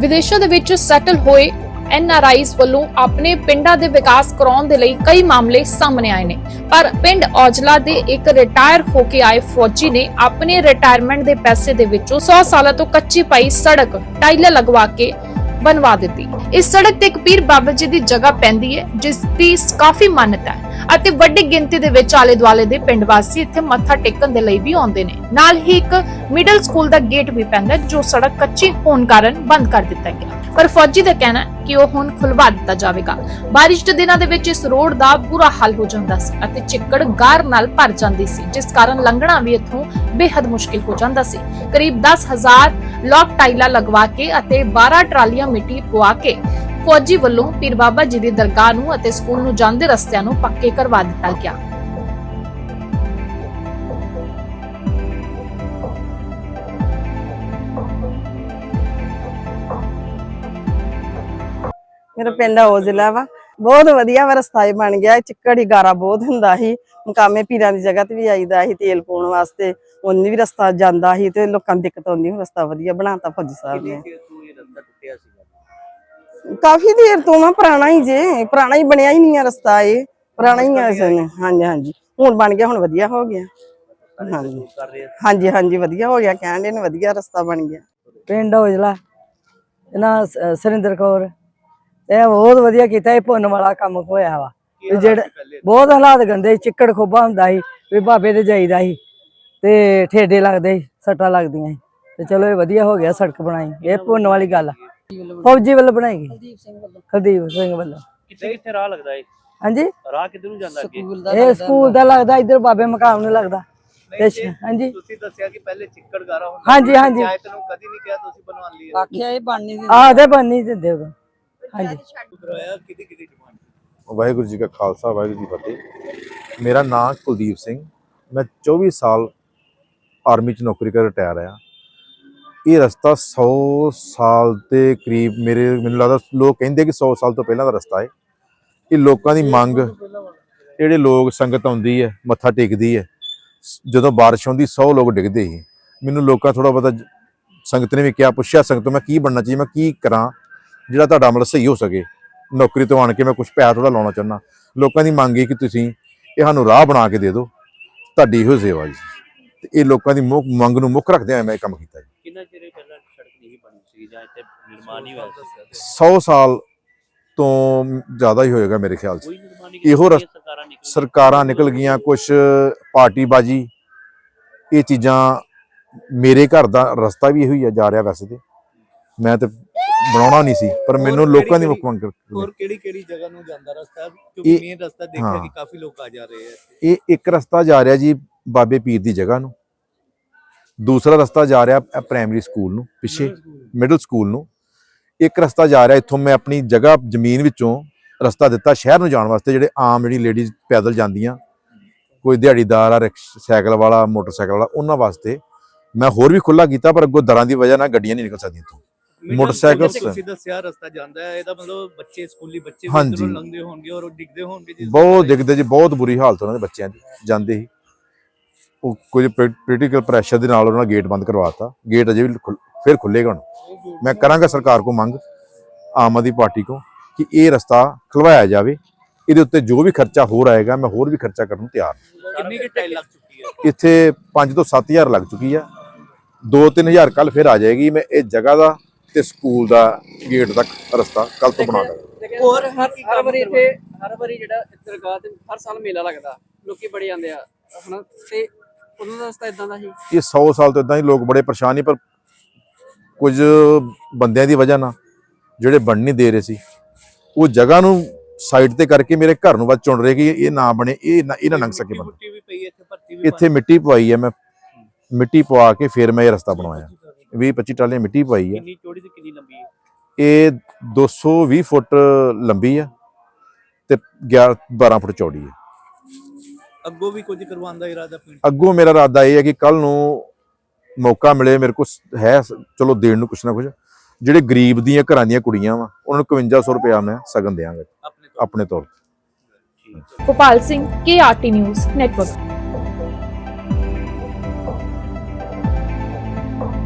ਵਿਦੇਸ਼ਾਂ ਦੇ ਵਿੱਚ ਸੈਟਲ ਹੋਏ ਐਨਆਰਆਈਜ਼ ਵੱਲੋਂ ਆਪਣੇ ਪਿੰਡਾਂ ਦੇ ਵਿਕਾਸ ਕਰਾਉਣ ਦੇ ਲਈ ਕਈ ਮਾਮਲੇ ਸਾਹਮਣੇ ਆਏ ਨੇ। ਪਰ ਪਿੰਡ ਔਜਲਾ ਦੇ ਇੱਕ ਰਿਟਾਇਰ ਹੋ ਕੇ ਆਏ ਫੌਜੀ ਨੇ ਆਪਣੇ ਰਿਟਾਇਰਮੈਂਟ ਦੇ ਪੈਸੇ ਦੇ ਵਿੱਚੋਂ 100 ਸਾਲਾਂ ਤੋਂ ਕੱਚੀ ਪਾਈ ਸੜਕ, ਟਾਈਲਾਂ ਲਗਵਾ ਕੇ ਬਣਵਾ ਦਿੱਤੀ। ਇਸ ਸੜਕ ਤੇ ਇੱਕ ਪੀਰ ਬਾਬਾ ਜੀ ਦੀ ਜਗ੍ਹਾ ਪੈਂਦੀ ਹੈ, ਜਿਸ ਦੀ ਕਾਫੀ ਮਾਨਤਾ ਹੈ ਅਤੇ ਵੱਡੀ ਗਿਣਤੀ ਦੇ ਵਿੱਚ ਆਲੇ ਦੁਆਲੇ ਦੇ ਪਿੰਡ ਵਾਸੀ ਇੱਥੇ ਮੱਥਾ ਟੇਕਣ ਦੇ ਲਈ ਵੀ ਆਉਂਦੇ ਨੇ। ਨਾਲ ਹੀ ਇੱਕ ਮਿਡਲ ਸਕੂਲ ਦਾ ਗੇਟ ਵੀ ਪੈਂਦਾ ਜੋ ਸੜਕ ਕੱਚੀ ਹੋਣ ਕਾਰਨ ਬੰਦ ਕਰ ਦਿੱਤਾ ਗਿਆ। ਪਰ ਫੌਜੀ ਦਾ ਕਹਿਣਾ ਹੈ ਕਿ ਉਹ ਹੁਣ ਖੁਲਵਾ ਦਿੱਤਾ ਜਾਵੇਗਾ। ਬਾਰਿਸ਼ ਦੇ ਦਿਨਾਂ ਦੇ ਵਿੱਚ ਇਸ ਰੋਡ ਦਾ ਬੁਰਾ ਹਾਲ ਹੋ ਜਾਂਦਾ ਸੀ ਅਤੇ ਚਿੱਕੜ ਗਾਰ ਨਾਲ ਭਰ ਜਾਂਦੀ ਸੀ, ਜਿਸ ਕਾਰਨ ਲੰਘਣਾ ਵੀ ਇੱਥੋਂ ਬੇहद ਮੁਸ਼ਕਿਲ ਹੋ ਜਾਂਦਾ ਸੀ। ਕਰੀਬ 10000 ਲੋਕ ਟਾਈਲਾਂ ਲਗਵਾ ਕੇ ਅਤੇ 12 ਟਰਾਲੀਆਂ ਮਿੱਟੀ ਪਵਾ ਕੇ ਫੌਜੀ ਵੱਲੋਂ ਪੀਰ ਬਾਬਾ ਜੀ ਦੀ ਦਰਗਾਹ ਨੂੰ ਅਤੇ ਸਕੂਲ ਨੂੰ ਜਾਂਦੇ ਰਸਤਿਆਂ ਨੂੰ ਪੱਕੇ ਕਰਵਾ ਦਿੱਤਾ ਗਿਆ। ਮੇਰਾ ਪਿੰਡ ਔਜਲਾ ਵਾ। ਬਹੁਤ ਵਧੀਆ ਵਾ ਰਸਤਾ ਇਹ ਬਣ ਗਿਆ। ਚਿੱਕੜ ਹੀ ਗਾਰਾ ਬਹੁਤ ਹੁੰਦਾ ਸੀ। ਮੁਕਾਮੇ ਪੀਰਾਂ ਦੀ ਜਗ੍ਹਾ ਤੇ ਵੀ ਆਈਦਾ ਸੀ ਤੇਲ ਪਾਉਣ ਵਾਸਤੇ। ਉਹਨੇ ਵੀ ਰਸਤਾ ਜਾਂਦਾ ਸੀ ਤੇ ਲੋਕਾਂ ਨੂੰ ਦਿੱਕਤ ਆਉਂਦੀ ਰਸਤਾ ਵਧੀਆ ਬਣਾਤਾ ਫੌਜੀ ਸਾਹਿਬ ਨੇ। ਕਾਫੀ ਦੇਰ ਤੋਂ ਵਾ ਪੁਰਾਣਾ ਹੀ ਜੇ। ਪੁਰਾਣਾ ਹੀ ਬਣਿਆ ਹੀ ਨਹੀਂ ਆ ਰਸਤਾ ਇਹ। ਪੁਰਾਣਾ ਹੀ ਆ ਇਸਨੇ ਹਾਂਜੀ ਹਾਂਜੀ। ਹੁਣ ਬਣ ਗਿਆ ਹੁਣ ਵਧੀਆ ਹੋ ਗਿਆ। ਹਾਂਜੀ। ਹਾਂਜੀ ਵਧੀਆ ਹੋ ਗਿਆ। ਕਹਿਣ ਦੇ ਨੇ ਵਧੀਆ ਰਸਤਾ ਬਣ ਗਿਆ। ਪਿੰਡ ਔਜਲਾ। ਇਹਨਾਂ ਸੁਰਿੰਦਰ ਕੌਰ। ਇਹ ਬਹੁਤ ਵਧੀਆ ਕੀਤਾ ਇਹ ਪੁੰਨ ਵਾਲਾ ਕੰਮ ਹੋਇਆ ਵਾ। ਤੇ ਜਿਹੜਾ ਬਹੁਤ ਹਾਲਾਤ ਗੰਦੇ ਸੀ, ਚਿੱਕੜ ਖੋਬਾ ਹੁੰਦਾ ਸੀ ਵੀ ਬਾਬੇ ਦੇ ਜਾਈਦਾ ਸੀ ਤੇ ਠੇਡੇ ਲੱਗਦੇ ਸੀ ਸੱਟਾਂ ਲੱਗਦੀਆਂ ਸੀ। ਤੇ ਚਲੋ ਇਹ ਵਧੀਆ ਹੋ ਗਿਆ ਸੜਕ ਬਣਾਈ ਇਹ ਪੁੰਨ ਵਾਲੀ ਗੱਲ ਆ। ਫੌਜੀ ਵੱਲੋਂ ਬਣਾਈ ਗਈ? ਕੁਲਦੀਪ ਸਿੰਘ ਵੱਲੋਂ। ਕੁਲਦੀਪ ਸਿੰਘ ਵੱਲੋਂ। ਕਿੱਥੇ ਕਿੱਥੇ ਰਾਹ ਲੱਗਦਾ ਹੈ ਹਾਂਜੀ? ਰਾਹ ਕਿੱਧਰ ਨੂੰ ਜਾਂਦਾ ਅੱਗੇ? ਇਹ ਸਕੂਲ ਦਾ ਲੱਗਦਾ ਇੱਧਰ ਬਾਬੇ ਮਕਾਮ ਨੂੰ ਲੱਗਦਾ। ਤੇ ਹਾਂਜੀ। ਤੁਸੀਂ ਦੱਸਿਆ ਕਿ ਪਹਿਲੇ ਚਿੱਕੜ ਗਾਰਾ ਹੁੰਦਾ ਹਾਂਜੀ ਹਾਂਜੀ। ਪੰਚਾਇਤ ਨੂੰ ਕਦੀ ਨਹੀਂ ਕਿਹਾ ਤੁਸੀਂ ਬਣਵਾ ਲਈ ਆਖਿਆ ਇਹ ਬਣ ਨਹੀਂ ਆਹਦੇ ਬਣ ਨਹੀਂ ਦਿੰਦੇ ਉਦੋਂ। ਹਾਂਜੀ। ਵਾਹਿਗੁਰੂ ਜੀ ਕਾ ਖਾਲਸਾ ਵਾਹਿਗੁਰੂ ਜੀ ਫਤਿਹ। ਮੇਰਾ ਨਾਮ ਕੁਲਦੀਪ ਸਿੰਘ। ਮੈਂ 24 ਸਾਲ ਆਰਮੀ ਚ ਨੌਕਰੀ ਕਰ ਰਿਟਾਇਰ ਆ ਇਹ ਰਸਤਾ 100 ਸਾਲ ਦੇ ਕਰੀਬ ਮੇਰੇ ਮੈਨੂੰ ਲੱਗਦਾ ਲੋਕ ਕਹਿੰਦੇ ਕਿ 100 ਸਾਲ ਤੋਂ ਪਹਿਲਾਂ ਦਾ ਰਸਤਾ ਹੈ ਇਹ ਲੋਕਾਂ ਦੀ ਮੰਗ ਜਿਹੜੇ ਲੋਕ ਸੰਗਤ ਆਉਂਦੀ ਹੈ ਮੱਥਾ ਟੇਕਦੀ ਹੈ ਸ- ਜਦੋਂ ਬਾਰਿਸ਼ ਹੁੰਦੀ 100 ਲੋਕ ਡਿੱਗਦੇ ਸੀ। ਮੈਨੂੰ ਲੋਕਾਂ ਥੋੜਾ ਬਹੁਤਾ ਜ- ਸੰਗਤ ਨੇ ਵੀ ਕਿਹਾ ਪੁੱਛਿਆ ਸੰਗਤ ਤੋਂ ਮੈਂ ਕੀ ਬਣਨਾ ਚਾਹੀਏ ਮੈਂ ਕੀ ਕਰਾਂ? ਜਿਹੜਾ ਤੁਹਾਡਾ ਅਮਲ ਸਹੀ ਹੋ ਸਕੇ। ਨੌਕਰੀ ਤੋਂ ਆਣ ਕੇ ਮੈਂ ਕੁਝ ਪੈਸਾ ਥੋੜਾ ਲਾਉਣਾ ਚਾਹੁੰਦਾ। ਲੋਕਾਂ ਦੀ ਮੰਗ ਹੈ ਕਿ ਤੁਸੀਂ ਇਹ ਸਾਨੂੰ ਰਾਹ ਬਣਾ ਕੇ ਦੇ ਦਿਓ। ਤੁਹਾਡੀ ਇਹੋ ਸੇਵਾ ਜੀ। ਤੇ ਇਹ ਲੋਕਾਂ ਦੀ ਮੁੱਖ ਮੰਗ ਨੂੰ ਮੁੱਖ ਰੱਖਦੇ ਹੋਏ ਮੈਂ ਇਹ ਕੰਮ ਕੀਤਾ ਜੀ। ਕਿੰਨਾ ਚਿਰ ਪਹਿਲਾਂ ਸੜਕ ਨਹੀਂ ਬਣੀ ਸੀ ਜਾਂ ਇੱਥੇ ਨਿਰਮਾਣ ਨਹੀਂ ਹੋਇਆ ਸੀ? 100 ਸਾਲ ਤੋਂ ਜ਼ਿਆਦਾ ਹੀ ਹੋਏਗਾ ਮੇਰੇ ਖਿਆਲ 'ਚ। ਇਹੋ ਸਰਕਾਰਾਂ ਨਿਕਲ ਸਰਕਾਰਾਂ ਨਿਕਲ ਗਈਆਂ ਕੁਝ ਪਾਰਟੀਬਾਜੀ। ਇਹ ਚੀਜ਼ਾਂ ਮੇਰੇ ਘਰ ਦਾ ਰਸਤਾ ਵੀ ਇਹੋ ਹੀ ਆ ਜਾ ਰਿਹਾ ਵੈਸੇ ਤੇ। ਮੈਂ ਤੇ ਬਣਾਉਣਾ ਨਹੀਂ ਸੀ ਪਰ ਮੈਨੂੰ ਲੋਕਾਂ ਦੀ ਮੁੱਖ ਮੰਗ ਹੋਰ ਕਿਹੜੀ ਕਿਹੜੀ ਜਗ੍ਹਾ ਨੂੰ ਜਾਂਦਾ ਰਸਤਾ? ਕਿਉਂਕਿ ਇਹ- ਮੇਨ ਰਸਤਾ ਦੇਖਿਆ। ਕਿ ਕਾਫੀ ਲੋਕ ਆ ਜਾ ਰਹੇ ਆ ਇਹ ਇੱਕ ਰਸਤਾ ਜਾ ਰਿਹਾ ਜੀ ਬਾਬੇ ਪੀਰ ਦੀ ਜਗ੍ਹਾ ਨੂੰ। ਦੂਸਰਾ ਰਸਤਾ ਜਾ ਰਿਹਾ ਪ੍ਰਾਇਮਰੀ ਸਕੂਲ ਨੂੰ ਪਿੱਛੇ ਮਿਡਲ ਸਕੂਲ ਨੂੰ। ਇੱਕ ਰਸਤਾ ਜਾ ਰਿਹਾ ਇੱਥੋਂ ਮੈਂ ਆਪਣੀ ਜਗ੍ਹਾ ਜ਼ਮੀਨ ਵਿੱਚੋਂ ਰਸਤਾ ਦਿੱਤਾ ਸ਼ਹਿਰ ਨੂੰ ਜਾਣ ਵਾਸਤੇ ਜਿਹੜੇ ਆਮ ਜਿਹੜੀ ਲੇਡੀਜ਼ ਪੈਦਲ ਜਾਂਦੀਆਂ ਕੋਈ ਦਿਹਾੜੀਦਾਰ ਆ ਰਿਕਸ਼- ਸਾਈਕਲ ਵਾਲਾ ਮੋਟਰਸਾਈਕਲ ਵਾਲਾ ਉਹਨਾਂ ਵਾਸਤੇ ਮੈਂ ਹੋਰ ਵੀ ਖੁੱਲਾ ਕੀਤਾ ਪਰ ਅੱਗੋਂ ਦਰਾਂ ਦੀ ਵਜ੍ਹਾ ਨਾਲ ਗੱਡੀਆਂ ਨਹੀਂ ਨਿਕਲ ਸਕਦੀਆਂ ਇੱਥੋਂ। ਮੋਟਰਸਾਈਕਲ ਤੁਸੀਂ ਦੱਸਿਆ ਰਸਤਾ ਜਾਂਦਾ ਹੈ ਇਹਦਾ ਮਤਲਬ ਬੱਚੇ ਸਕੂਲੀ ਬੱਚੇ ਵੀ। ਇੱਧਰੋਂ ਲੰਘਦੇ ਹੋਣਗੇ ਔਰ ਉਹ ਡਿੱਗਦੇ ਹੋਣਗੇ ਬਹੁਤ ਦਿਖਦੇ ਜੀ ਬਹੁਤ ਬੁਰੀ ਹਾਲਤ ਉਹਨਾਂ ਦੇ ਬੱਚਿਆਂ ਦੀ ਜਾਂਦੇ ਹੀ। ਉਹ ਕੁਝ ਪੋਲੀਟੀਕਲ ਪ੍ਰੈਸ਼ਰ ਦੇ ਨਾਲ ਉਹਨਾਂ ਗੇਟ ਬੰਦ ਕਰਵਾਤਾ। ਗੇਟ ਅਜੇ ਵੀ ਫਿਰ ਖੁੱਲੇਗਾ ਹੁਣ। ਮੈਂ ਕਰਾਂਗਾ ਸਰਕਾਰ ਕੋ ਮੰਗ ਆਮ ਆਦਮੀ ਪਾਰਟੀ ਕੋ ਕਿ ਇਹ ਰਸਤਾ ਖਲਵਾਇਆ ਜਾਵੇ। ਇਹਦੇ ਉੱਤੇ ਜੋ ਵੀ ਖਰਚਾ ਹੋਰ ਆਏਗਾ ਮੈਂ ਹੋਰ ਵੀ ਖਰਚਾ ਕਰਨ ਨੂੰ ਤਿਆਰ। ਕਿੰਨੀ ਕਿ ਟਾਈਲ ਲੱਗ ਚੁੱਕੀ ਹੈ? ਇੱਥੇ 5 ਤੋਂ 7000 ਲੱਗ ਚੁੱਕੀ ਆ 2-3000 ਕੱਲ ਫਿਰ ਆ ਜਾਏਗੀ। ਮੈਂ ਇਹ ਜਗ੍ਹਾ ਦਾ ਤੇ ਸਕੂਲ ਦਾ ਗੇਟ ਤੱਕ ਰਸਤਾ ਕੱਲ ਤੋਂ ਬਣਾ ਦਾਂਗਾ ਹੋਰ ਹਰ ਹਰ ਵਾਰੀ ਇੱਥੇ ਹਰ ਵਾਰੀ ਜਿਹੜਾ ਦਰਗਾਹ ਤੇ ਹਰ ਸਾਲ ਮੇਲਾ ਲੱਗਦਾ ਲੋਕੀ ਬੜੇ ਆਉਂਦੇ ਆ ਹਨਾ? ਤੇ ਉਦੋਂ ਦਾ ਰਸਤਾ ਇਦਾਂ ਦਾ ਸੀ? ਇਹ 100 ਸਾਲ ਤੋਂ ਇਦਾਂ ਹੀ ਲੋਕ ਬੜੇ ਪਰੇਸ਼ਾਨ ਨੇ ਪਰ ਕੁਝ ਬੰਦਿਆਂ ਦੀ ਵਜ੍ਹਾ ਨਾਲ ਜਿਹੜੇ ਬਣ ਨਹੀਂ ਦੇ ਰਹੇ ਸੀ ਉਹ ਜਗ੍ਹਾ ਨੂੰ ਸਾਈਡ ਤੇ ਕਰਕੇ ਮੇਰੇ ਘਰ ਨੂੰ ਵੱਧ ਚੁਣ ਰਹੇ ਕਿ ਇਹ ਨਾ ਬਣੇ ਇਹ ਨਾ ਇਹ ਨਾ ਲੰਘ ਸਕੇ ਬੰਦਾ ਮਿੱਟੀ ਵੀ ਪਈ ਹੈ ਇੱਥੇ ਭਰਤੀ ਵੀ ਇੱਥੇ ਮਿੱਟੀ ਪਵਾਈ ਹੈ ਮੈਂ ਮਿੱਟੀ ਪਵਾ ਕੇ ਫਿਰ ਮੈਂ ਇਹ ਰਸਤਾ ਬਣਵਾਇਆ। 20 25 ਟਾਲੇ ਮਿੱਟੀ ਪਵਾਈ ਹੈ ਕਿੰਨੀ ਚੌੜੀ ਤੇ ਕਿੰਨੀ ਲੰਬੀ ਹੈ ਇਹ 220 ਫੁੱਟ ਲੰਬੀ ਹੈ ਤੇ 11 12 ਫੁੱਟ ਚੌੜੀ ਹੈ ਅੱਗੋਂ ਵੀ ਕੁਝ ਕਰਵਾਉਣ ਦਾ ਇਰਾਦਾ ਪਿੰਡ ਅੱਗੋਂ ਮੇਰਾ ਇਰਾਦਾ ਇਹ ਹੈ ਕਿ ਕੱਲ ਨੂੰ ਮੌਕਾ ਮਿਲੇ ਮੇਰੇ ਕੋਲ ਹੈ ਚਲੋ ਦੇਣ ਨੂੰ ਕੁਛ ਨਾ ਕੁਛ। ਜਿਹੜੇ ਗਰੀਬ ਦੀਆਂ ਘਰਾਂ ਦੀਆਂ ਕੁੜੀਆਂ ਵਾ ਉਹਨਾਂ ਨੂੰ 5100 ਰੁਪਇਆ ਮੈਂ ਸਗਨ ਦਿਆਂਗਾ ਆਪਣੇ ਤੌਰ ਤੇ। ਗੋਪਾਲ ਸਿੰਘ ਕੇ ਆਰਟੀ ਨਿਊਜ਼ ਨੈਟਵਰਕ